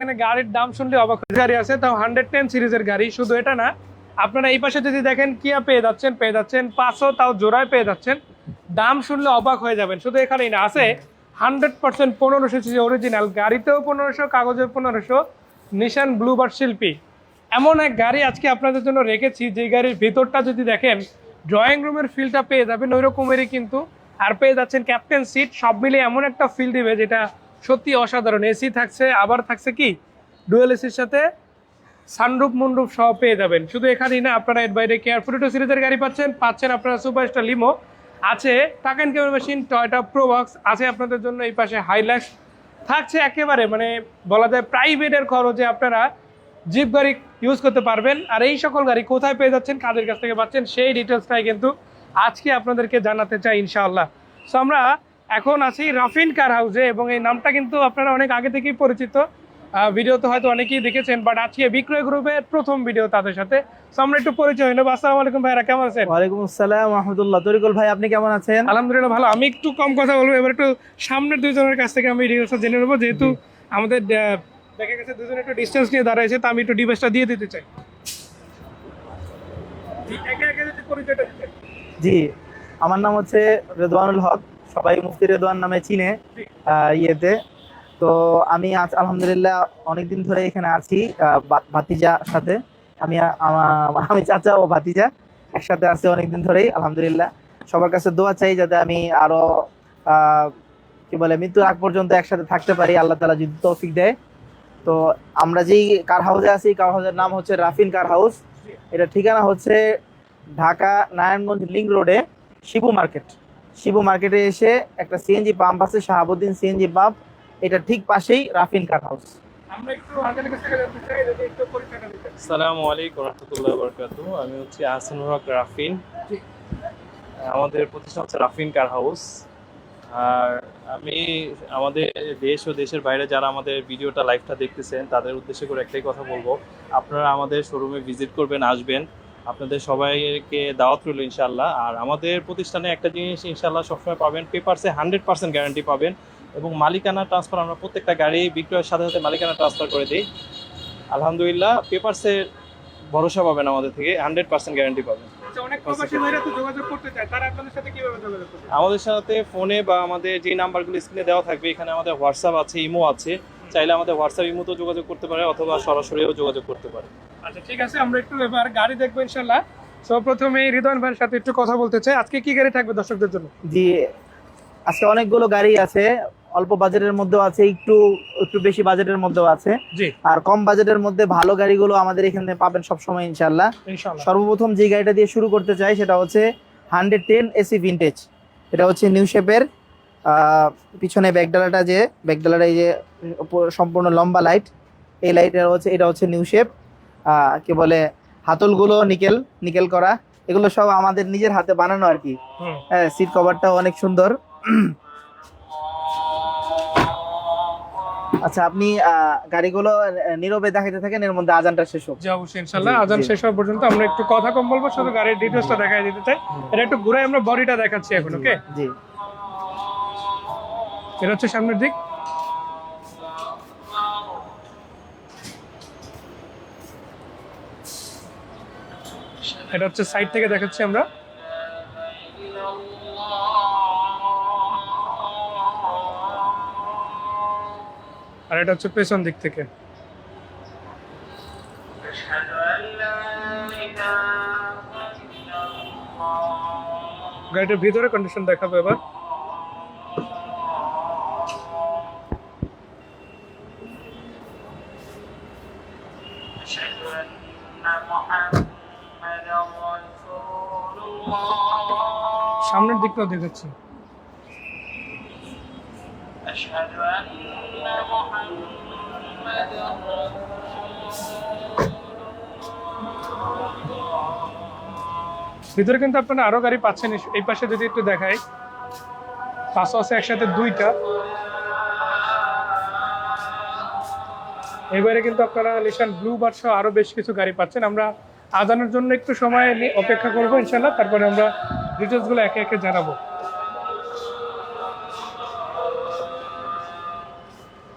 এখানে গাড়ির দাম শুনলে অবাক গাড়ি আছে, তাও হান্ড্রেড টেন সিরিজের গাড়ি, শুধু এটা না, আপনারা এই পাশে যদি দেখেন কিয়া পেয়ে যাচ্ছেন পেয়ে যাচ্ছেন, পাঁচশো তাও জোড়ায় পেয়ে যাচ্ছেন। দাম শুনলে অবাক হয়ে যাবেন, শুধু এখানেই না, আছে হান্ড্রেড পার্সেন্ট পনেরোশো সিসি অরিজিনাল গাড়িতেও পনেরোশো কাগজে পনেরোশো নিশান ব্লুবার শিল্পী। এমন এক গাড়ি আজকে আপনাদের জন্য রেখেছি, যে গাড়ির ভিতরটা যদি দেখেন ড্রয়িং রুমের ফিলটা পেয়ে যাবেন, ওই রকমেরই কিন্তু, আর পেয়ে যাচ্ছেন ক্যাপ্টেন সিট সব মিলিয়ে এমন একটা ফিল দিবে, যেটা সত্যি অসাধারণ। এসি থাকছে, আবার থাকছে কি? ডুয়েল এসির সাথে সানরুফ মুনরুফ সহ পেয়ে যাবেন। শুধু এখানেই না, আপনারা এর বাইরে কেয়ার ফোর্টি সিরিজের গাড়ি পাচ্ছেন পাচ্ছেন আপনারা সুপারস্টার লিমো আছে টাক অ্যান্ড কেবল মেশিন টয়টা প্রোবক্স আছে আপনাদের জন্য এই পাশে হাইল্যাক্স থাকছে একেবারে মানে বলা যায় প্রাইভেটের খরচে আপনারা জিপ গাড়ি ইউজ করতে পারবেন। আর এই সকল গাড়ি কোথায় পেয়ে যাচ্ছেন, কাদের কাছ থেকে পাচ্ছেন, সেই ডিটেলসটাই কিন্তু আজকে আপনাদেরকে জানাতে চাই ইনশাআল্লাহ। সো আমরা এখন আছি রাফিন কার হাউসে এবং এই নামটা কিন্তু আপনারা অনেক আগে থেকেই পরিচিত। ভিডিও তো হয়তো অনেকেই দেখেছেন বাট আজকে বিক্রয় গ্রুপের প্রথম ভিডিও তাদের সাথে। সো আমরা একটু পরিচয় নেব। আসসালামু আলাইকুম ভাইরা কেমন আছেন? ওয়ালাইকুম আসসালাম রহমতুল্লাহ। তরিকুল ভাই আপনি কেমন আছেন? আলহামদুলিল্লাহ ভালো। আমি একটু কম কথা বলব এবার একটু সামনের দুইজনের কাছ থেকে আমি ডিটেলসটা জেনে নেব। যেহেতু আমাদের দেখা গেছে দুজন একটু ডিস্টেন্স নিয়ে দাঁড়াইছে তা আমি একটু ডিভাইসটা দিয়ে দিতে চাই। জি আমার নাম হচ্ছে রেদওয়ানুল হক। সবাই মুফতি রেদওয়ান নামে চিনে ইয়েতে। তো আমি আজ আলহামদুলিল্লাহ অনেকদিন ধরে এখানে আছি ভাতিজার সাথে। আমি আমি চাচা ও ভাতিজা একসাথে আছি অনেকদিন ধরেই, আলহামদুলিল্লাহ। সবার কাছে দোয়া চাই যাতে আমি আরও কি বলে, মৃত্যুর আগ পর্যন্ত একসাথে থাকতে পারি, আল্লাহ তালা যদি তৌফিক দেয়। তো আমরা যেই কার হাউসে আছি, কার হাউসের নাম হচ্ছে রাফিন কার হাউস। এটা ঠিকানা হচ্ছে ঢাকা নারায়ণগঞ্জ লিঙ্ক রোডে, শিবু মার্কেট। শিবু মার্কেটে এসে একটা সিএনজি পাম্প আছে শাহাবুদ্দিন সিএনজি পাম্প এটা ঠিক পাশেই রাফিন কার হাউস আসসালামু আলাইকুম রহমতুল্লাহ বরকাতু। আমি হচ্ছে আহসানুর হক রাফিন। আমাদের প্রতিষ্ঠান হচ্ছে রাফিন কার হাউস আর আমি আমাদের দেশ ও দেশের বাইরে যারা আমাদের ভিডিওটা লাইভটা দেখতেছেন তাদের উদ্দেশ্যে করে একটাই কথা বলব। আপনারা আমাদের শোরুমে ভিজিট করবেন আসবেন। আপনাদের সবাইকে দাওয়াত রইল ইনশাল্লাহ আর আমাদের প্রতিষ্ঠানে একটা জিনিস ইনশাল্লাহ সবসময় পাবেন পেপারসে হান্ড্রেড পার্সেন্ট গ্যারান্টি পাবেন এবং মালিকানা ট্রান্সফার আমরা প্রত্যেকটা গাড়ি বিক্রয়ের সাথে সাথে মালিকানা ট্রান্সফার করে দিই। আলহামদুলিল্লাহ পেপারসের ভরসা পাবেন আমাদের থেকে হান্ড্রেড পার্সেন্ট গ্যারান্টি পাবেন। আচ্ছা আমাদের সাথে ফোনে বা আমাদের যে নাম্বারগুলো স্ক্রিনে দেওয়া থাকবে এখানে আমাদের হোয়াটসঅ্যাপ আছে ইমো আছে। চাইলে আমাদের হোয়াটসঅ্যাপ ইমোতেও যোগাযোগ করতে পারে অথবা সরাসরিও যোগাযোগ করতে পারে। আচ্ছা ঠিক আছে আমরা একটু এবার গাড়ি দেখব ইনশাল্লাহ। সো প্রথমে হৃদয় ভাইয়ের সাথে একটু কথা বলতে চাই। আজকে কি গাড়ি থাকবে দর্শকদের জন্য? জি আজকে অনেকগুলো গাড়ি আছে অল্প বাজেটের মধ্যেও আছে একটু একটু বেশি বাজেটের মধ্যেও আছে। আর কম বাজেটের মধ্যে ভালো গাড়িগুলো আমাদের এখানে পাবেন সবসময় ইনশাল্লাহ। ইনশাল্লাহ। সর্বপ্রথম যে গাড়িটা দিয়ে শুরু করতে চাই সেটা হচ্ছে হান্ড্রেড টেন এসি ভিনটেজ এটা হচ্ছে নিউ শেপের পিছনে ব্যাকডালাটা যে ব্যাকডালাটা এই যে সম্পূর্ণ লম্বা লাইট এই লাইটের হচ্ছে এটা হচ্ছে নিউ শেপ কি বলে হাতলগুলো নিকেল নিকেল করা এগুলো সব আমাদের নিজের হাতে বানানো আর কি। হ্যাঁ সিট কভারটাও অনেক সুন্দর। আচ্ছা আপনি আহ, গাড়িগুলো নীরবে দেখাতে থাকেন এর মধ্যে আজানটা শেষ হোক। জি অবশ্যই ইনশাল্লাহ জি, আজান শেষ হওয়া পর্যন্ত আমরা একটু কথা কম বলব শুধু গাড়ির ডিটেলসটা দেখাই দিতে চাই। এটা একটু ঘুরে আমরা বডিটা দেখাচ্ছি এখন ওকে জি। এটা হচ্ছে সামনের দিক। এটা হচ্ছে সাইড থেকে দেখাচ্ছি আমরা। আর এটা হচ্ছে পেছন দিক থেকে। গাড়িটার ভিতরে কন্ডিশন দেখাবো এবার। সামনের দিকটাও দেখাচ্ছি। ভিতরে কিন্তু আপনারা আরও গাড়ি পাচ্ছেন। এই- পাশে যদি একটু দেখাই পাঁচশো আছে একসাথে দুইটা। এবারে কিন্তু আপনারা নিশান ব্লু বার সহ আরও বেশ কিছু গাড়ি পাচ্ছেন। আমরা আদানের জন্য একটু সময় অপেক্ষা করব ইনশাল্লাহ তারপরে আমরা ডিটেলসগুলো একে একে জানাব।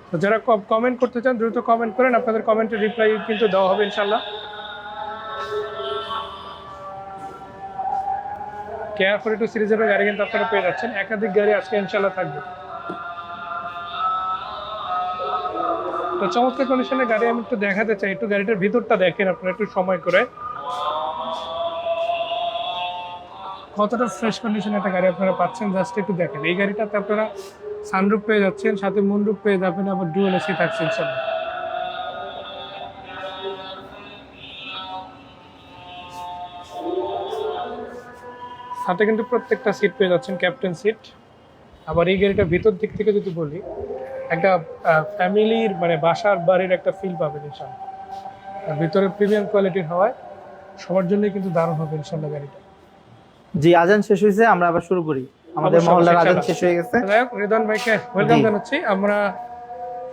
তো যারা কমেন্ট করতে চান, দ্রুত কমেন্ট করেন, আপনাদের কমেন্টের রিপ্লাই কিন্তু দেওয়া হবে ইনশাল্লাহ কেয়ার ফোর টু সিরিজের গাড়ি কিন্তু আপনারা পেয়ে যাচ্ছেন। একাধিক গাড়ি আজকে ইনশাল্লাহ থাকবে। তো চমৎকার কন্ডিশনের গাড়ি আমি একটু দেখাতে চাই। একটু গাড়িটার ভিতরটা দেখেন আপনারা, একটু সময় করে। কতটা ফ্রেশ কন্ডিশনে একটা গাড়ি আপনারা পাচ্ছেন জাস্ট একটু দেখেন। এই গাড়িটাতে আপনারা সানরুপ পেয়ে যাচ্ছেন, সাথে মুনরুপ পেয়ে যাবেন, আবার ডুয়েল এসি থাকছেন ইনশাল্লাহ সাথে কিন্তু প্রত্যেকটা সিট পেয়ে যাচ্ছেন ক্যাপ্টেন সিট আবার এই গাড়িটা ভিতর দিক থেকে যদি বলি একটা ফ্যামিলির মানে বাসার বাড়ির একটা ফিল পাবেন ইনশাল্লাহ। আর ভিতরে প্রিমিয়াম কোয়ালিটির হওয়ায় সবার জন্যই কিন্তু দারুণ হবে ইনশাল্লাহ গাড়িটা। জি আজান শেষ হয়েছে আমরা আবার শুরু করি। আমাদের মহল্লার আজান শেষ হয়ে গেছে। রিদন ভাইকে ওয়েলকাম জানাচ্ছি। আমরা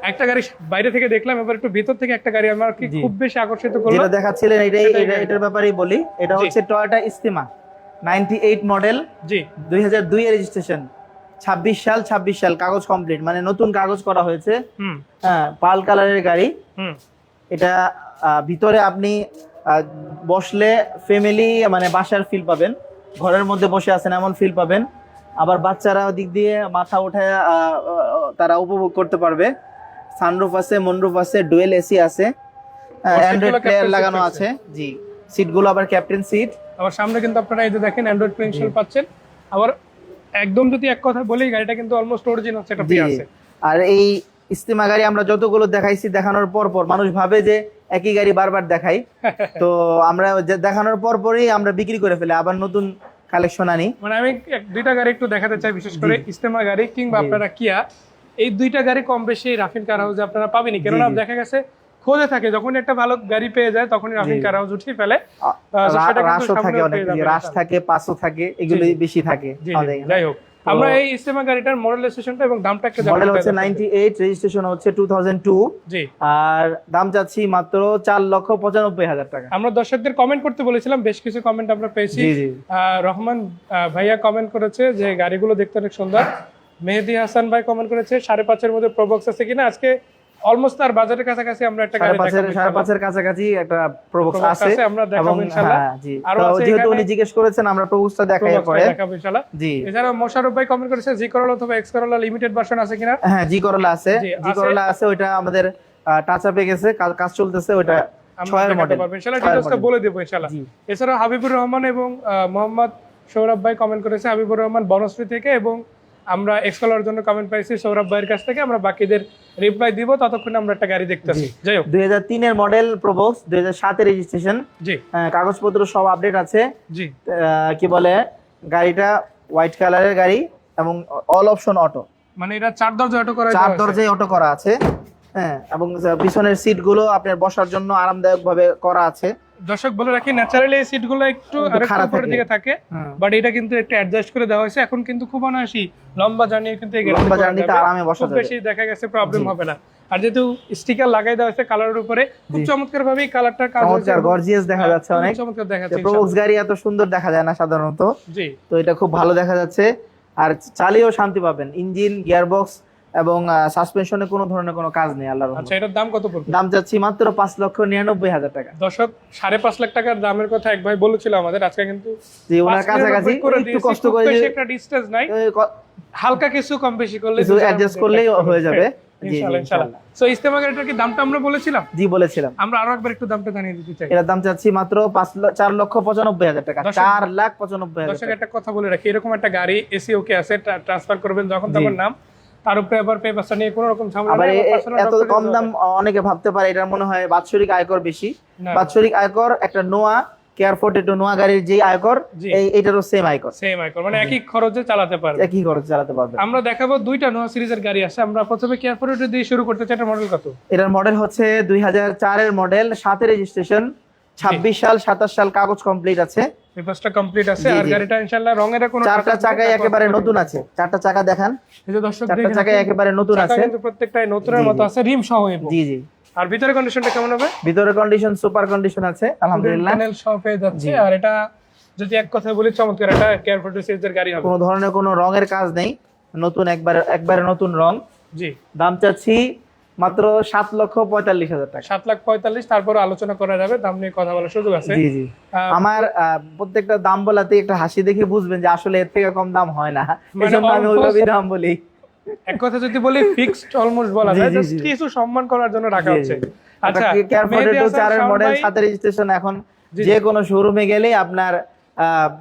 একটা গাড়ি বাইরে থেকে দেখলাম এবার একটু ভিতর থেকে একটা গাড়ি আমার কি। খুব বেশি আকর্ষিত করল। যেটা দেখাচ্ছিলেন এটাই এটা- এটার ব্যাপারেই বলি। এটা হচ্ছে Toyota Estima ninety eight model জি। দুই হাজার দুই এর রেজিস্ট্রেশন ছাব্বিশ সাল ছাব্বিশ সাল কাগজ কমপ্লিট মানে নতুন কাগজ করা হয়েছে। হ্যাঁ পাল কালারের গাড়ি। হুম। এটা ভিতরে আপনি বসলে ফ্যামিলি মানে বাসার ফিল পাবেন। ঘরের মধ্যে বসে আছেন এমন ফিল পাবেন। আবার বাচ্চারা দিক দিয়ে মাথা উঠায় তারা উপভোগ করতে পারবে। সানরুফ আছে মনরুফ আছে ডুয়েল এসি আছে। অ্যান্ড্রয়েড প্লেয়ার লাগানো আছে। জি সিটগুলো আবার ক্যাপ্টেন সিট আবার সামনে কিন্তু আপনারা এই যে দেখেন অ্যান্ড্রয়েড পেন্সিল পাচ্ছেন। আবার একদম যদি এক কথা বলি গাড়িটা কিন্তু অলমোস্ট অরিজিনাল সেটআপ আছে। আর এই ইস্তিমা গাড়ি আমরা যতগুলো দেখাইছি দেখানোর পর পর মানুষ ভাবে যে একই গাড়ি বারবার দেখাই। তো আমরা দেখানোর পর পরই আমরা বিক্রি করে ফেলে আবার নতুন কালেকশন আনি। মানে আমি দুইটা গাড়ি একটু দেখাতে চাই বিশেষ করে ইস্তেমা গাড়ি কিংবা আপনারা কিয়া। এই দুইটা গাড়ি কম বেশি রাফিন কার হাউসে আপনারা পাবেনই কেননা। দেখা গেছে খোঁজে থাকে যখন একটা ভালো গাড়ি পেয়ে যায় তখনই রাফিন জি। কার উঠিয়ে ফেলে। রাশও থাকে অনেক রাশ থাকে পাঁচও থাকে এগুলোই বেশি থাকে। যাই হোক আমরা এই ইস্তেমা গাড়িটার মডেল রেজিস্ট্রেশনটা এবং দামটা একটা জানতে মডেল হচ্ছে আপনাদের। নাইনটি এইট রেজিস্ট্রেশন হচ্ছে টু থাউজেন্ড টু জি। আর দাম চাচ্ছি মাত্র চার লক্ষ পঁচানব্বই হাজার টাকা। আমরা দর্শকদের কমেন্ট করতে বলেছিলাম বেশ কিছু কমেন্ট আমরা পেয়েছি। রহমান ভাইয়া কমেন্ট করেছে যে গাড়িগুলো দেখতে অনেক সুন্দর। মেহেদি হাসান ভাই কমেন্ট করেছে সাড়ে পাঁচের মধ্যে প্রবক্স আছে কিনা? আজকে অলমোস্ট তার বাজারের কাছাকাছি আমরা একটা গাড়ি দেখাবো সাড়ে পাঁচের কাছাকাছি একটা প্রবক্স আছে। আমরা দেখাবো ইনশাআল্লাহ। হ্যাঁ জি। আরও যেহেতু উনি জিজ্ঞেস করেছেন আমরা প্রবক্সটা দেখাই পরে। দেখাবো ইনশাআল্লাহ। জি। এছাড়া ভাই কমেন্ট করেছে জি করলা অথবা এক্স করলা লিমিটেড ভার্সন আছে কিনা? হ্যাঁ জি করলা আছে। জি, করলা আছে। ওইটা আমাদের টাচ আপে গেছে কাজ- চলতেছে ওইটা ছয়ের মডেল ইনশাআল্লাহ ডিটেইলসটা বলে দেবো ইনশাআল্লাহ। এছাড়া হাবিবুর রহমান এবং মোহাম্মদ সৌরভ ভাই কমেন্ট করেছে হাবিবুর রহমান বনশ্রী থেকে এবং আমরা এক্স কলার জন্য কমেন্ট পাইছি সৌরভ ভাইয়ের কাছ থেকে আমরা বাকিদের রিপ্লাই দিব ততক্ষণে আমরা একটা গাড়ি দেখতেছি। যাই হোক। দুই হাজার তিনের মডেল প্রবক্স দুই হাজার সাতের রেজিস্ট্রেশন জি। কাগজপত্র সব আপডেট আছে। জি। কি বলে গাড়িটা হোয়াইট কালারের গাড়ি এবং অল অপশন অটো মানে এটা চার দরজা অটো করা চার দরজায় অটো করা আছে হ্যাঁ এবং পিছনের সিটগুলো আপনার বসার জন্য আরামদায়ক ভাবে করা আছে। দর্শক বলে রাখি ন্যাচারালি এই সিটগুলো একটু উপরের দিকে থাকে বাট এটা কিন্তু একটু অ্যাডজাস্ট করে দেওয়া হয়েছে। এখন কিন্তু খুব অনায়াসি লম্বা জার্নি কিন্তু লম্বা জার্নিতে আরামে বসা যাবে। বেশি দেখা গেছে প্রবলেম হবে না। আর যেহেতু স্টিকার লাগাই দেওয়া হয়েছে কালারের উপরে খুব চমৎকার ভাবে কালারটা কাজ হয়েছে। গর্জিয়াস দেখা যাচ্ছে অনেক। চমৎকার দেখা যাচ্ছে প্রবক্স গাড়ি এত সুন্দর দেখা যায় না সাধারণত। জি। তো এটা খুব ভালো দেখা যাচ্ছে। আর চালিয়েও শান্তি পাবেন। ইঞ্জিন গিয়ারবক্স এবং সাসপেনশনে কোনো ধরনের কোনো কাজ নেই আল্লাহর আচ্ছা। এটার দাম কত পড়বে? দাম চাচ্ছি মাত্র পাঁচ লক্ষ নিরানব্বই হাজার টাকা। দর্শক সাড়ে পাঁচ লাখ টাকার দামের কথা এক ভাই বলেছিল আমাদের আজকে কিন্তু যে ওনার কাছাকাছি একটু কষ্ট করে একটা ডিস্টেন্স নাই। হালকা কিছু কম বেশি করলে কিছু অ্যাডজাস্ট করলেই হয়ে যাবে। সো ইস্তেমা গাড়িটার কি দামটা আমরা বলেছিলাম? জি বলেছিলাম। আমরা আরও একবার একটু দামটা জানিয়ে দিতে চাই। এটার দাম চাচ্ছি মাত্র পাঁচ চার লক্ষ পঁচানব্বই হাজার টাকা। চার লাখ পঁচানব্বই হাজার একটা কথা বলে রাখি এরকম একটা গাড়ি এসি ওকে আছে ট্রান্সফার করবেন যখন তখন নাম। তার উপরে আবার পেপারটা নিয়ে কোনো রকম ঝামেলা এত কম দাম অনেকে ভাবতে পারে এটার মনে হয় বাৎসরিক আয়কর বেশি। বাৎসরিক আয়কর একটা নোয়া কেয়ার ফোর্টেটো নোয়া গাড়ির যে আয়কর। এই এটারও সেম আয়কর। সেম আইকন মানে একই খরচে চালাতে পারবে। একই খরচ চালাতে পারবে। আমরা দেখাবো দুইটা নোয়া সিরিজের গাড়ি আছে। আমরা প্রথমে কেয়ার ফোর দিয়ে শুরু করতে চাই এটা মডেল কত? এটার মডেল হচ্ছে দুই হাজার চারের মডেল সাতের রেজিস্ট্রেশন ছাব্বিশ সাল সাতাশ সাল কাগজ কমপ্লিট আছে। পেপারসটা কমপ্লিট আছে আর গাড়িটা ইনশাআল্লাহ রঙের কোনো চারটা চাকাই একেবারে নতুন আছে। চারটা চাকা দেখান। এই যে দর্শক চারটা চাকাই একেবারে নতুন আছে। কিন্তু প্রত্যেকটাই নতুনের মতো আছে রিম সহ এবং জি জি। আর ভিতরে কন্ডিশনটা কেমন হবে? ভিতরে কন্ডিশন সুপার কন্ডিশন আছে আলহামদুলিল্লাহ। প্যানেল সহ পেয়ে যাচ্ছে আর এটা যদি এক কথায় বলি চমৎকার এটা কেয়ার ফোর সিরিজের গাড়ি হবে। কোনো ধরনের কোনো রঙের কাজ নেই নতুন একবারে একবারে নতুন রং। জি। দাম চাচ্ছি মাত্র সাত লক্ষ পঁয়তাল্লিশ হাজার টাকা। সাত লাখ পঁয়তাল্লিশ তারপর আলোচনা করা যাবে দাম নিয়ে কথা বলার সুযোগ আছে। জি জি। আমার প্রত্যেকটা দাম বলাতে একটা হাসি দেখে বুঝবেন যে আসলে এর থেকে কম দাম হয় না। এই মানে জন্য আমি ওইভাবেই দাম বলি। এক কথা যদি বলি ফিক্সড অলমোস্ট বলা যায় কিছু সম্মান করার জন্য রাখা হচ্ছে। আচ্ছা কেয়ার মেহেদী ফোর্টি টু চারের মডেল সাথে রেজিস্ট্রেশন এখন যে কোনো শোরুমে গেলেই আপনার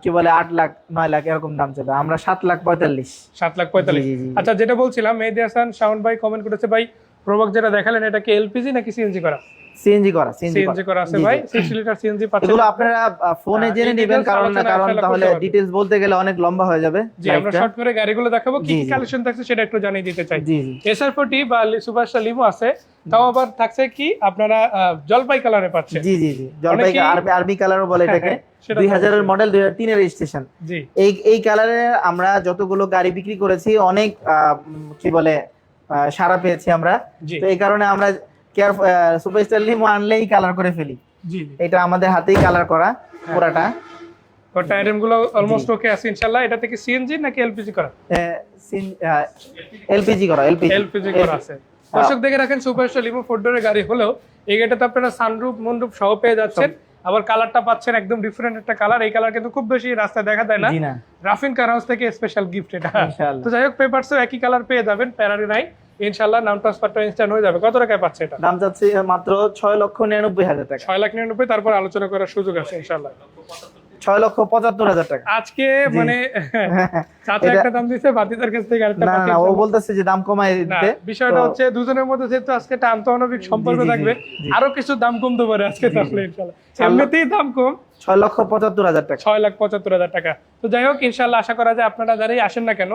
কি বলে আট লাখ নয় লাখ এরকম দাম চলে। আমরা সাত লাখ পঁয়তাল্লিশ। সাত লাখ পঁয়তাল্লিশ। আচ্ছা যেটা বলছিলাম মেহেদি হাসান শাওন ভাই কমেন্ট করেছে ভাই প্রবক যেটা দেখালেন এটা কি এলপিজি নাকি সিএনজি করা? সিএনজি করা সিএনজি করা। আছে। ভাই সিক্স লিটার সিএনজি পাচ্ছেন। এগুলো আপনারা ফোনে হ্যাঁ, জেনে নেবেন কারণ আলোচনা কারণ তাহলে। ডিটেলস বলতে গেলে অনেক লম্বা হয়ে যাবে জি আমরা। শর্ট করে গাড়িগুলো দেখাবো কি কি কালেকশন থাকছে সেটা একটু জানিয়ে দিতে চাই। জি এসআর ফোর্টি বা সুপারস্টার লিমো আছে তাও আবার থাকছে কি আপনারা জলপাই কালারে পাচ্ছেন জি জি জি। জলপাই আর্মি কালারও বলে এটাকে। হ্যাঁ, সেটা দুই হাজারের মডেল দুই হাজার তিনের রেজিস্ট্রেশন জি। এই এই কালারে আমরা যতগুলো গাড়ি বিক্রি করেছি অনেক কি বলে আহ, সাড়া পেয়েছি আমরা। তো এই কারণে আমরা কেয়ার সুপারস্টার লিমো আনলেই কালার করে ফেলি। এটা আমাদের হাতেই কালার করা পুরাটা। টায়ারিমগুলো অলমোস্ট ওকে আছে ইনশাআল্লাহ। এটা থেকে সিএনজি নাকি এলপিজি করা? এলপিজি করা এলপিজি এলপিজি করা আছে। দর্শক দেখে রাখেন সুপারস্টার লিমো ফোর ডোরের গাড়ি হলেও এই গাড়িটাতে আপনারা সানরুফ মনরুফ সহ পেয়ে যাচ্ছেন। আবার কালারটা পাচ্ছেন একদম ডিফারেন্ট একটা কালার। এই কালার কিন্তু খুব বেশি রাস্তায় দেখা যায় না। রাফিন কার হাউস থেকে স্পেশাল গিফট এটা। তো যাই হোক পেপারসও একই কালার পেয়ে যাবেন প্যারারি নাই। ইনশাআল্লাহ নাম ট্রান্সফারটা ইনস্ট্যান্ট হয়ে যাবে। কত টাকায় পাচ্ছে এটা? দাম যাচ্ছে মাত্র ছয় লক্ষ নিরানব্বই হাজার টাকা। ছয় লাখ নিরানব্বই তারপর আলোচনা করার সুযোগ আছে ইনশাআল্লাহ। ছয় লক্ষ পঁচাত্তর হাজার টাকা। আজকে মানে চাচা একটা দাম দিচ্ছে বাতিদার কাছ থেকে আরেকটা না না, না ও বলতেছে যে দাম কমাই দিতে। বিষয়টা হচ্ছে দুজনের মধ্যে যেহেতু আজকে একটা আন্তঃনবিক সম্পর্ক জি, জি, থাকবে আরও কিছু দাম কমতে পারে আজকে তাহলে ইনশাআল্লাহ। এমনিতেই দাম কম। ছয় লক্ষ পঁচাত্তর হাজার টাকা। ছয় লাখ পঁচাত্তর হাজার টাকা। তো যাই হোক আশা করা যায় আপনারা যারাই আসেন না কেন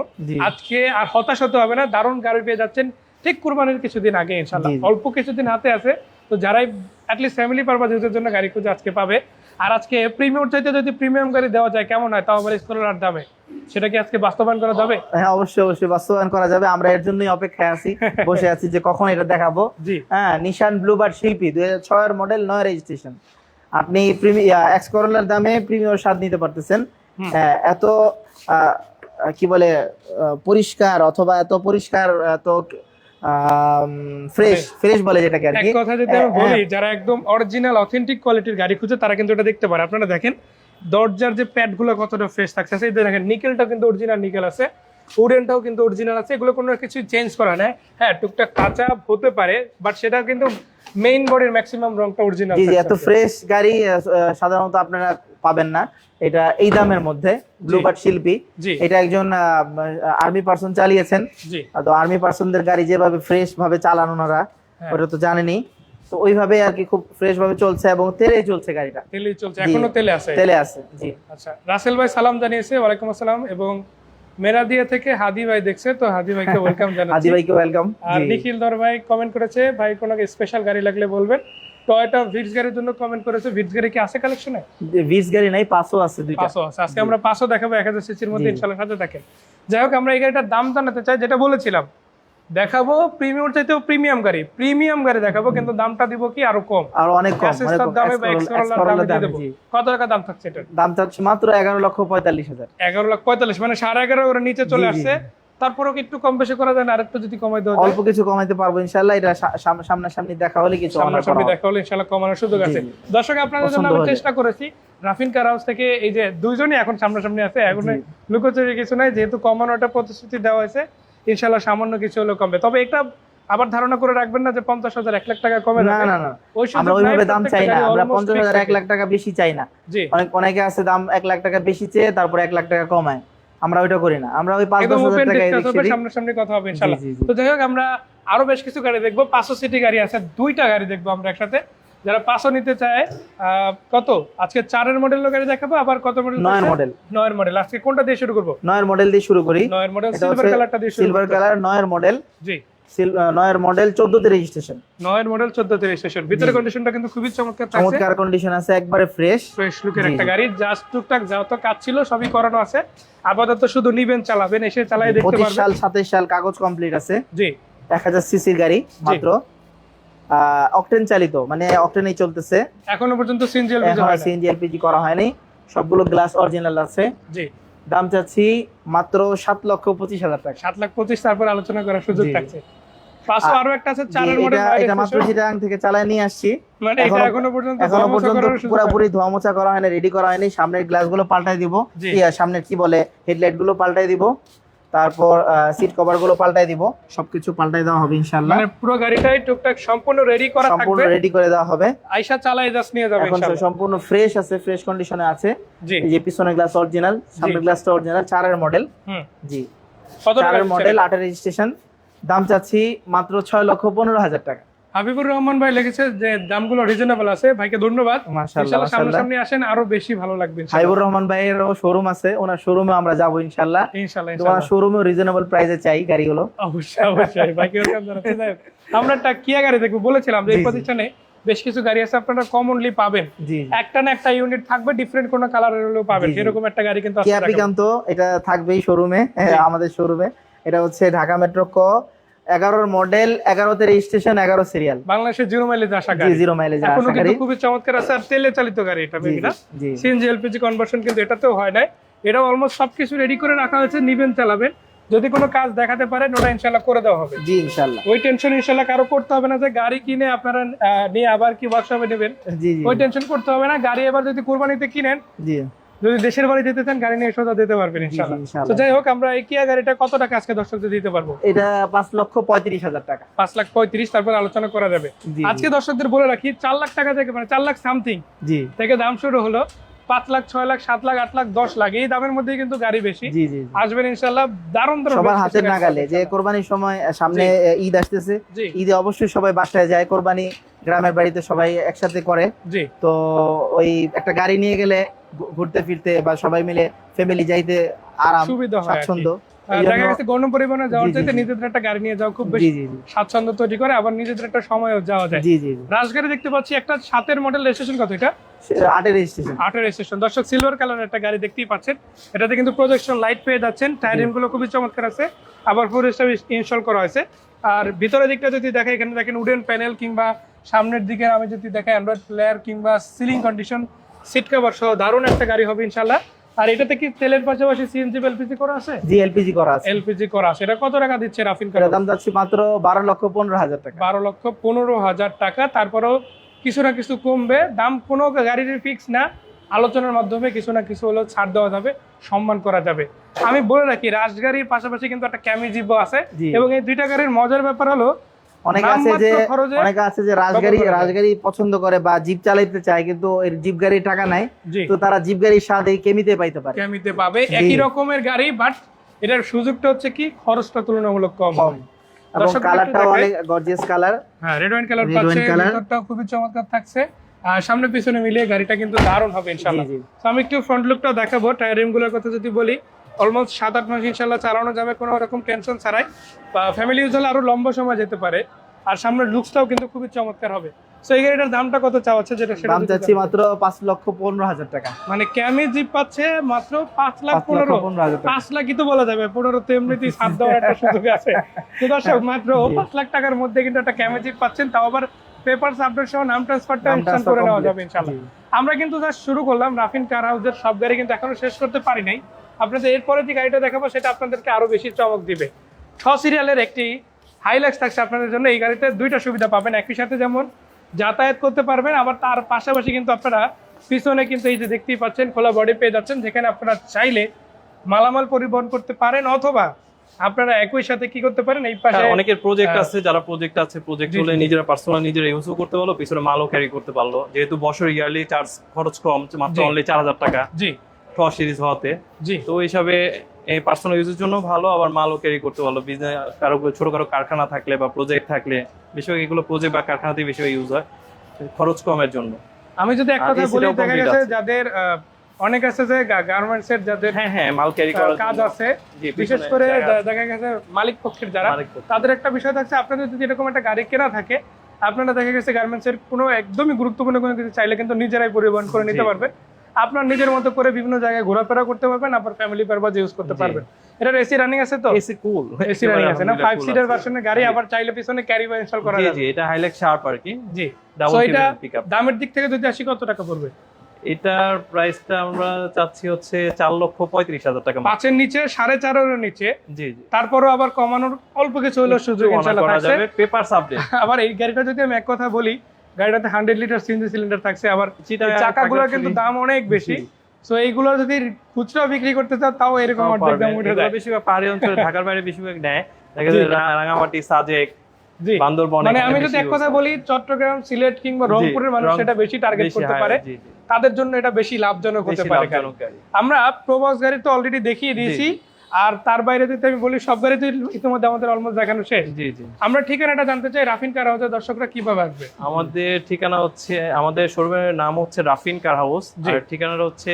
আজকে আর হতাশ হতে হবে না দারুণ গাড়ি পেয়ে যাচ্ছেন ঠিক কুরবানির কিছুদিন আগে ইনশাল্লাহ। অল্প কিছুদিন হাতে আছে তো যারাই অ্যাটলিস্ট ফ্যামিলি পারপাস ইউজের জন্য গাড়ি খুঁজে আজকে পাবে। আর আজকে প্রিমিয়াম চাইতে যদি প্রিমিয়াম গাড়ি দেওয়া যায় কেমন হয়? তাও আবার স্কলার দামে। সেটা কি আজকে বাস্তবায়ন করা যাবে? হ্যাঁ অবশ্যই অবশ্যই বাস্তবায়ন করা যাবে। আমরা এর জন্যই অপেক্ষায় আছি বসে আছি যে কখন এটা দেখাবো। জি। হ্যাঁ নিশান ব্লুবার্ড শিল্পী দুই হাজার ছয়ের মডেল নয় রেজিস্ট্রেশন আপনি এক্স করোলার দামে প্রিমিয়ার স্বাদ নিতে পারতেছেন। হ্যাঁ, এত কি বলে পরিষ্কার অথবা এত পরিষ্কার এত ফ্রেশ ফ্রেশ বলে যেটাকে আর এক কি। কথা যদি আমি হ্যাঁ, বলি যারা একদম অরিজিনাল অথেন্টিক কোয়ালিটির গাড়ি খুঁজে তারা কিন্তু এটা দেখতে পারে। আপনারা দেখেন দরজার যে প্যাডগুলো কতটা ফ্রেশ থাকছে। সেই দেখেন নিকেলটা কিন্তু অরিজিনাল নিকেল আছে উডেনটাও কিন্তু অরিজিনাল আছে। এগুলো কোনো কিছু চেঞ্জ করা নাই। হ্যাঁ টুকটাক কাঁচা হতে পারে বাট সেটা কিন্তু মেইন বডির ম্যাক্সিমাম রংটা অরিজিনাল জি জি এত ফ্রেশ গাড়ি সাধারণত আপনারা পাবেন না। এটা এই দামের মধ্যে ব্লুবার্ড শিল্পী। এটা একজন আর্মি পার্সন চালিয়েছেন। জি। তো আর্মি পার্সনদের গাড়ি যেভাবে ফ্রেশ ভাবে চালান ওনারা হ্যাঁ। ওটা তো জানেনই। তো ওইভাবে আর কি খুব ফ্রেশ ভাবে চলছে এবং তেলেই চলছে গাড়িটা। তেলেই চলছে। এখনও তেলে আছে? তেলে আছে জি। আচ্ছা রাসেল ভাই সালাম জানিয়েছে ওয়ালাইকুম আসসালাম এবং মেরাদিয়া থেকে হাদি ভাই দেখছে তো হাদি ভাইকে ওয়েলকাম জানাচ্ছি। হাদি ভাইকে ওয়েলকাম আর নিখিল দর ভাই কমেন্ট করেছে ভাই কোনো স্পেশাল গাড়ি লাগলে বলবেন? টয়োটা ভিটস গাড়ির জন্য কমেন্ট করেছে ভিটস গাড়ি কি আছে কালেকশনে ভিস গাড়ি নাই পাঁচও আছে দুইটা। পাঁচও আছে আজকে আমরা পাঁচও দেখাবো এক হাজার সিসির মধ্যে জি। ইনশাল্লাহ সাথে দেখেন। যাই হোক আমরা এই গাড়িটার দাম জানাতে চাই যেটা বলেছিলাম দেখাবো প্রিমিয়াম চাইতেও প্রিমিয়াম গাড়ি। প্রিমিয়াম গাড়ি দেখাবো কিন্তু দামটা দিব কি আরও কম। আর অনেক কম অনেক দামে বা এক্সকরোলার দামে কত টাকা দাম থাকছে এটা দাম চাচ্ছে মাত্র এগারো লক্ষ পঁয়তাল্লিশ হাজার। এগারো লাখ পঁয়তাল্লিশ মানে সাড়ে এগারো ওরা নিচে চলে আসছে। তারপরেও কি একটু কম বেশি করা যায় না? আরেকটু যদি কমাই দেওয়া যায়। অল্প কিছু কমাইতে পারব ইনশাল্লাহ এটা সা- সাম- সামনাসামনি দেখা হলে কিছু অনার সামনাসামনি দেখা হলে ইনশাল্লাহ কমানোর সুযোগ আছে। দর্শক আপনাদের জন্য আমি চেষ্টা করেছি। রাফিন কার হাউস থেকে এই যে দুইজনই এখন সামনাসামনি আছে এখন লুকোচুরি কিছু নাই যেহেতু কমানোটা প্রতিশ্রুতি দেওয়া হয়েছে। ইনশাল্লাহ সামান্য কিছু হলেও কমবে। তবে একটা আবার ধারণা করে রাখবেন না যে পঞ্চাশ হাজার এক লাখ টাকা কমে না না না আমরা ওইভাবে দাম চাই না। আমরা পঞ্চাশ হাজার এক লাখ টাকা বেশি চাই না। অনেক অনেকে আছে দাম এক লাখ টাকা বেশি চেয়ে তারপর এক লাখ টাকা কমায়। আমরা ওইটা করি না। আমরা ওই পাঁচ দশ হাজার রেখে সামনাসামনি কথা হবে ইনশাল্লাহ। তো যাই হোক আমরা আরও বেশ কিছু গাড়ি দেখব। পাঁচশো সিটি গাড়ি আছে দুইটা গাড়ি দেখব আমরা একসাথে। যারা পাঁচশো নিতে চায় কত? আজকে চারের মডেলের গাড়ি দেখাবো আবার কত মডেল নয়ের মডেল নয়ের মডেল আজকে কোনটা দিয়ে শুরু করব? নয়ের মডেল দিয়ে শুরু করি। নয়ের মডেল সিলভার কালারটা দিয়ে শুরু সিলভার কালার নয়ের মডেল জি। নয়ের মডেল চোদ্দতে রেজিস্ট্রেশন নয়ের মডেল চোদ্দ রেজিস্ট্রেশন ভিতরে কন্ডিশনটা কিন্তু খুবই চমৎকার চমৎকার কন্ডিশন আছে একবারে ফ্রেশ ফ্রেশ লুকের একটা গাড়ি জাস্ট টুকটাক যত কাজ ছিল সবই করানো আছে। আপাতত শুধু নিবেন চালাবেন এসে চালাই দেখতে পারবেন। সাল সাতাইশ সাল কাগজ কমপ্লিট আছে। জি। এক হাজার সিসির গাড়ি মাত্র। অকটেন চালিত মানে অকটেনেই চলতেছে। এখনও পর্যন্ত সিনজেল এখন সিএনজি এলপিজি করা হয়নি। সবগুলো গ্লাস অরিজিনাল আছে। জি। দাম চাচ্ছি মাত্র সাত লক্ষ পঁচিশ হাজার টাকা। সাত লাখ পঁচিশ তারপর আলোচনা করার সুযোগ থাকছে। আরও একটা আছে মডেল এটা মাত্র থেকে চালায় নিয়ে আসছি। মানে এটা এখনো- পর্যন্ত এখনও পর্যন্ত পুরোপুরি ধোয়া মোছা করা হয়নি রেডি করা হয়নি। সামনের গ্লাসগুলো পাল্টাই দিব। সামনের কি বলে হেডলাইটগুলো পাল্টাই দিব। তারপর সিট কভারগুলো পাল্টাই দিব। সবকিছু পাল্টাই দেওয়া হবে ইনশাল্লাহ মানে পুরো গাড়িটাই টুকটাক সম্পূর্ণ রেডি করা থাকবে। সম্পূর্ণ রেডি করে দেওয়া হবে। আয়শা চালায় জাস্ট নিয়ে যাবে এখন সম্পূর্ণ ফ্রেশ আছে ফ্রেশ কন্ডিশনে আছে। এই যে পিছনের গ্লাস অরিজিনাল সামনের গ্লাসটা অরিজিনাল চারের মডেল হুম। জি। কত টাকা মডেল এটা? আটের রেজিস্ট্রেশন দাম চাচ্ছি মাত্র ছয় লক্ষ পনেরো হাজার টাকা। হাবিবুর রহমান ভাই লিখেছে যে দামগুলো রিজনেবল আছে। ভাইকে ধন্যবাদ। মাশাআল্লাহ মাশাআল্লাহ। আসেন আরও বেশি ভালো লাগবে হাইবুর রহমান ভাইয়েরও শোরুম আছে ওনার শোরুমে আমরা যাব ইনশাআল্লাহ। ইনশাআল্লাহ শোরুমেও রিজনেবল প্রাইসে চাই গাড়িগুলো। অবশ্যই অবশ্যই। ভাইকে জানাচ্ছি আমরা একটা কিয়া গাড়ি দেখব বলেছিলাম যে এই প্রতিষ্ঠানে বেশ কিছু গাড়ি আছে আপনারা কমনলি পাবেন। একটা না একটা ইউনিট থাকবে ডিফারেন্ট কোনো কালারের হলেও পাবেন। সেরকম একটা গাড়ি কিন্তু কিয়া আজকে দেখাবো। পিকান্ত এটা থাকবেই শোরুমে আমাদের শোরুমে এটা হচ্ছে ঢাকা মেট্রো ক এগারোর মডেল এগারোতে রেজিস্ট্রেশন এগারো সিরিয়াল বাংলাদেশের জিরো মাইলেজ আসা গাড়ি। জিরো মাইলেজ আসা কিন্তু গাড়ি। খুবই চমৎকার আছে আর তেলে চালিত গাড়ি এটা না? সিএনজি এলপিজি কনভার্সন কিন্তু এটাতেও হয় নাই। এটা অলমোস্ট সবকিছু রেডি করে রাখা হয়েছে নিবেন চালাবেন। যদি কোনো কাজ দেখাতে পারেন ওটা ইনশাল্লাহ করে দেওয়া হবে। জি ইনশাল্লাহ ওই টেনশন ইনশাল্লাহ কারও করতে হবে না যে গাড়ি কিনে আপনারা নিয়ে আবার কি ওয়ার্কশপে নেবেন। ওই টেনশন করতে হবে না। গাড়ি এবার যদি কুরবানিতে কিনেন জি। যদি দেশের বাড়ি যেতে চান গাড়ি নিয়ে সোজা যেতে পারবেন ইনশাল্লাহ তো যাই হোক আমরা এই কিয়া গাড়িটা কত টাকা আজকে দর্শকদের দিতে পারব? এটা পাঁচ লক্ষ পঁয়ত্রিশ হাজার টাকা। পাঁচ লাখ পঁয়ত্রিশ তারপর আলোচনা করা যাবে। আজকে দর্শকদের বলে রাখি চার লাখ টাকা থেকে মানে চার লাখ সামথিং জি। থেকে দাম শুরু হলো। পাঁচ লাখ ছয় লাখ সাত লাখ আট লাখ দশ লাখ এই দামের মধ্যেই কিন্তু গাড়ি বেশি। আসবেন ইনশাল্লাহ দারুণ দারুণ সবার হাতের নাগালে যে কোরবানির সময় সামনে ঈদ আসতেছে ঈদে অবশ্যই সবাই বাসায় যায় কোরবানি গ্রামের বাড়িতে সবাই একসাথে করে। তো ওই একটা গাড়ি নিয়ে গেলে ঘুরতে ফিরতে বা সবাই মিলে ফ্যামিলি যাইতে আরাম সুবিধা স্বাচ্ছন্দ্য। দেখা গেছে গণ পরিবহনে যাওয়ার চাইতে নিজেদের একটা গাড়ি নিয়ে যাওয়া খুব বেশি স্বাচ্ছন্দ্য তৈরি করে আবার নিজেদের একটা সময়ও যাওয়া যায়। জি জি জি। রাজগাড়ি দেখতে পাচ্ছি একটা সাতের মডেল রেজিস্ট্রেশন কত এটা? আটের রেজিস্ট্রেশন আটের রেজিস্ট্রেশন দর্শক সিলভার কালারের একটা গাড়ি দেখতেই পাচ্ছেন। এটাতে কিন্তু প্রজেকশন লাইট পেয়ে যাচ্ছেন। টায়ারিংগুলো খুবই চমৎকার আছে। আবার ফুল ইনস্টল করা হয়েছে। আর ভিতরের দিকটা যদি দেখেন এখানে দেখেন উডেন প্যানেল কিংবা সামনের দিকে আমি যদি দেখাই অ্যান্ড্রয়েড প্লেয়ার কিংবা সিলিং কন্ডিশন সিট কভার সহ দারুণ একটা গাড়ি হবে ইনশাল্লাহ আর এটাতে কি তেলের পাশাপাশি সিএনজি এলপিজি করা আছে? জি এলপিজি করা আছে। এলপিজি করা আছে। এটা কত টাকা দিচ্ছে রাফিন কার দাম যাচ্ছে মাত্র বারো লক্ষ পনেরো হাজার টাকা। বারো লক্ষ পনেরো হাজার টাকা। তারপরেও কিছু না কিছু কমবে। দাম কোনো গাড়ির ফিক্স না। আলোচনার মাধ্যমে কিছু না কিছু হলেও ছাড় দেওয়া যাবে সম্মান করা যাবে। আমি বলে রাখি রাজগাড়ির পাশাপাশি কিন্তু একটা ক্যামিজিবো আছে এবং এই দুইটা গাড়ির মজার ব্যাপার হলো অনেকে আছে যে অনেকে আছে যে রাজগাড়ি রাজগাড়ি পছন্দ করে বা জিপ চালাইতে চায় কিন্তু এর জিপ গাড়ির টাকা নাই। তো তারা জিপ গাড়ির স্বাদ এই কেমিতে পাইতে পারে। ক্যামিতে পাবে। একই রকমের গাড়ি বাট এটার সুযোগটা হচ্ছে কি খরচটা তুলনামূলক কম। এবং কালারটাও অনেক গর্জিয়াস কালার হ্যাঁ রেড ওয়াইন কালার পাচ্ছে। ভিতরটাও খুবই চমৎকার থাকছে। আর সামনে পিছনে মিলিয়ে গাড়িটা কিন্তু দারুণ হবে ইনশাআল্লাহ। তো আমি একটু ফ্রন্ট লুকটা দেখাবো টায়ার রিমগুলোর কথা যদি বলি। অলমোস্ট সাত আট মাস ইনশাল্লাহ চালানো যাবে কোনো রকম টেনশন ছাড়াই। বা ফ্যামিলি ইউজ হলে আরও লম্বা সময় যেতে পারে। আর সামনের লুকসটাও কিন্তু খুবই চমৎকার হবে। সো এই গাড়িটার দামটা কত চাওয়াচ্ছে যেটা সেটা দাম চাচ্ছি মাত্র পাঁচ লক্ষ পনেরো হাজার টাকা। মানে ক্যামি জিপ পাচ্ছে মাত্র পাঁচ লাখ পাঁচ লক্ষ পনেরো। পনেরো হাজার টাকা। পাঁচ লাখই তো বলা যাবে পনেরো তো এমনিতেই সাত দেওয়ার একটা সুযোগ আছে। তো দর্শক মাত্র। পাঁচ লাখ টাকার মধ্যে কিন্তু একটা ক্যামি জিপ পাচ্ছেন তাও আবার পেপার আপডেট সহ নাম ট্রান্সফারটা ইনস্টল করে নেওয়া যাবে ইনশাল্লাহ। আমরা কিন্তু জাস্ট শুরু করলাম রাফিন কার হাউসের সব গাড়ি কিন্তু এখনও শেষ করতে পারি নাই। আপনাদের এরপরে যে গাড়িটা দেখাবো সেটা আপনাদেরকে আরও বেশি চমক দিবে। ছ সিরিয়ালের একটি হাইলাক্স থাকছে আপনাদের জন্য। এই গাড়িতে দুইটা সুবিধা পাবেন। একই সাথে যেমন যাতায়াত করতে পারবেন আবার তার পাশাপাশি কিন্তু আপনারা পিছনে কিন্তু এই যে দেখতেই পাচ্ছেন খোলা বডি পেয়ে যাচ্ছেন যেখানে আপনারা চাইলে মালামাল পরিবহন করতে পারেন অথবা আপনারা একই সাথে কি করতে পারেন এই পাশে হ্যাঁ, অনেকের প্রজেক্ট। আছে যারা প্রজেক্ট আছে প্রজেক্ট হলে নিজেরা পার্সোনাল নিজেরা ইউজও করতে পারল পিছনে মালও ক্যারি করতে পারল। যেহেতু বছর ইয়ারলি চার্জ খরচ কম মাত্র। অনলি চার হাজার টাকা। জি। সিরিজ হওয়াতে। জি। তো হিসাবে এই পার্সোনাল ইউজের জন্য ভালো আবার মালও ক্যারি করতে পারল বিজনেস কারও ছোট কারও কারখানা থাকলে বা প্রজেক্ট থাকলে বেশি এগুলো প্রজেক্ট বা কারখানাতে বেশি ইউজ হয়। খরচ কমের জন্য। আমি যদি এক কথা বলি দেখা গেছে যাদের অনেক আছে যে গার্মেন্টস এর যাদের হ্যাঁ হ্যাঁ মাল ক্যারি করার কাজ আছে। বিশেষ করে দেখা গেছে মালিক পক্ষের যারা তাদের একটা বিষয় থাকছে আপনাদের যদি এরকম একটা গাড়ি কেনা থাকে আপনারা দেখা গেছে গার্মেন্টস এর কোনো একদমই গুরুত্বপূর্ণ কোনো কিছু চাইলে কিন্তু নিজেরাই পরিবহন করে নিতে জি। আপনার নিজের মতো করে বিভিন্ন জায়গায় ঘোরাফেরা করতে পারবেন আবার ফ্যামিলি পারপাস ইউজ করতে পারবেন। এটার এসি রানিং আছে তো? এসি কুল এসি রানিং আছে না? ফাইভ সিটার ভার্সনের গাড়ি আবার চাইলে পিছনে ক্যারি বা ইনস্টল করা যাবে। জি এটা হাইলাক্স শার্প আর কি। জি। ডাবল এটা দামের দিক থেকে যদি আসি কত টাকা পড়বে? এটার প্রাইসটা আমরা চাচ্ছি হচ্ছে চার লক্ষ পঁয়ত্রিশ হাজার টাকা পাঁচের নিচে সাড়ে চারের নিচে। জি জি। তারপরও আবার কমানোর অল্প কিছু হলেও সুযোগ যাবে। পেপার সাবজেক্ট আবার এই গাড়িটা যদি আমি এক কথা বলি গাড়িটাতে হান্ড্রেড লিটার সিএনজি সিলিন্ডার থাকছে আবার চাকাগুলোর কিন্তু দাম অনেক বেশি। তো এইগুলো যদি খুচরা বিক্রি করতে চাও তাও এরকম অর্ধেক দাম উঠে যায়। বেশিরভাগ পাহাড়ি অঞ্চলে ঢাকার বাইরে বেশিরভাগ নেয়। দেখা যায় রাঙামাটি সাজেক মানে আমি যদি এক কথা বলি চট্টগ্রাম সিলেট কিংবা রংপুরের মানুষ সেটা বেশি টার্গেট করতে পারে। তাদের জন্য এটা বেশি লাভজনক হতে পারে। আমরা প্রবাস গাড়ি তো অলরেডি দেখিয়ে দিয়েছি। আর তার বাইরে যদি আমি বলি সব বাইরে ইতিমধ্যে আমাদের অলমোস্ট দেখানো শেষ। জি জি। আমরা ঠিকানাটা জানতে চাই রাফিন কার হাউসের দর্শকরা কীভাবে আসবে? আমাদের ঠিকানা হচ্ছে আমাদের শোরুমের নাম হচ্ছে রাফিন কার হাউস। আর ঠিকানাটা হচ্ছে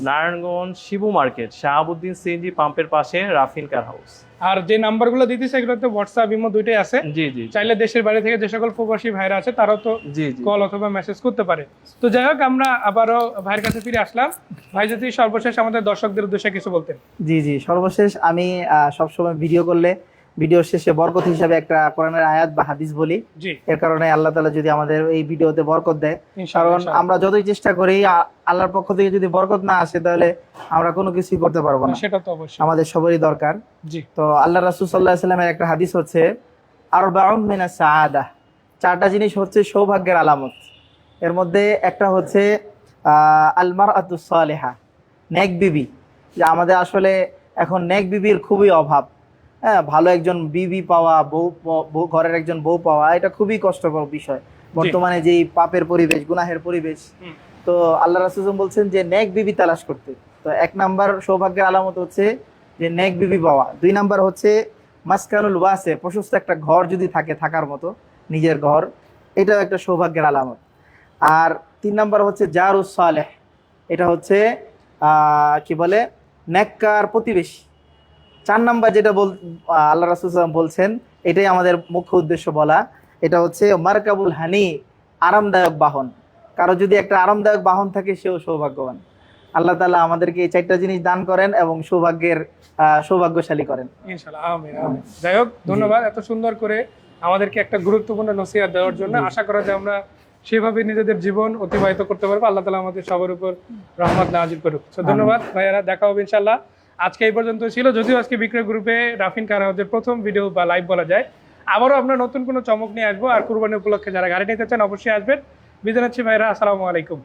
নারায়ণগঞ্জ শিবু মার্কেট শাহাবুদ্দিন সিএনজি পাম্পের পাশে রাফিন কার হাউস। আর যে নাম্বারগুলো দিতেছে এগুলোতে হোয়াটসঅ্যাপ ইমো দুইটাই আছে। জি জি চাইলে দেশের বাইরে থেকে যে সকল প্রবাসী ভাইরা আছে তারাও তো কল অথবা মেসেজ করতে পারে। তো যাই হোক আমরা আবারও ভাইয়ের কাছে ফিরে আসলাম। ভাই যদি সর্বশেষ আমাদের দর্শকদের উদ্দেশ্যে কিছু বলতেন। জি জি সর্বশেষ আমি আহ, সবসময় ভিডিও করলে ভিডিও শেষে বরকত হিসাবে একটা কোরআনের আয়াত বা হাদিস বলি। এর কারণে আল্লাহ তালা যদি আমাদের এই ভিডিওতে বরকত দেয় কারণ আমরা যতই চেষ্টা করি আল্লাহর পক্ষ থেকে যদি বরকত না আসে তাহলে আমরা কোনো কিছুই করতে পারব না। সেটা তো অবশ্যই। আমাদের সবারই দরকার। তো আল্লাহ রাসুল সাল্লাহ সাল্লামের একটা হাদিস হচ্ছে আর মিনা সাআদা। চারটা জিনিস হচ্ছে সৌভাগ্যের আলামত। এর মধ্যে একটা হচ্ছে আহ, আলমার আতুসালেহা নেক বিবি। যে আমাদের আসলে এখন নেক বিবির খুবই অভাব। হ্যাঁ ভালো একজন বিবি পাওয়া বউ বউ ঘরের একজন বউ পাওয়া এটা খুবই কষ্টকর বিষয়। বর্তমানে যেই পাপের পরিবেশ গুনাহের পরিবেশ তো আল্লাহ রাসুল বলছেন যে নেক বিবি তালাশ করতে। তো এক নাম্বার সৌভাগ্যের আলামত হচ্ছে যে নেক বিবি পাওয়া। দুই নাম্বার হচ্ছে মাসকানুল ওয়াসে প্রশস্ত একটা ঘর যদি থাকে থাকার মতো নিজের ঘর এটাও একটা সৌভাগ্যের আলামত। আর তিন নাম্বার হচ্ছে জারুস সালেহ এটা হচ্ছে আহ, কি বলে নেককার প্রতিবেশী। চার নাম্বার যেটা বল আল্লাহ রাসুল বলছেন এটাই আমাদের মুখ্য উদ্দেশ্য বলা। এটা হচ্ছে মার্কাবুল হানি আরামদায়ক বাহন। কারও যদি একটা আরামদায়ক বাহন থাকে সেও সৌভাগ্যবান। আল্লাহ তালা আমাদেরকে এই চারটা জিনিস দান করেন এবং সৌভাগ্যের সৌভাগ্যশালী করেন। যাই হোক ধন্যবাদ এত সুন্দর করে আমাদেরকে একটা গুরুত্বপূর্ণ নসিহত দেওয়ার জন্য। আশা করা যায় আমরা সেভাবে নিজেদের জীবন অতিবাহিত করতে পারব। আল্লাহ তালা আমাদের সবার উপর রহমত নাজিল করুক। তো ধন্যবাদ ভাইয়ারা দেখা হবে ইনশাল্লাহ আজকে এই পর্যন্ত ছিল। যদিও আজকে বিক্রয় গ্রুপে রাফিন কার হাউসের প্রথম ভিডিও বা লাইভ বলা যায়। আবারও আমরা নতুন কোনো চমক নিয়ে আসব। আর কুরবানি উপলক্ষে যারা গাড়ি নিতে চান অবশ্যই আসবেন। বিদায় ভাইরা, আসসালামু আলাইকুম।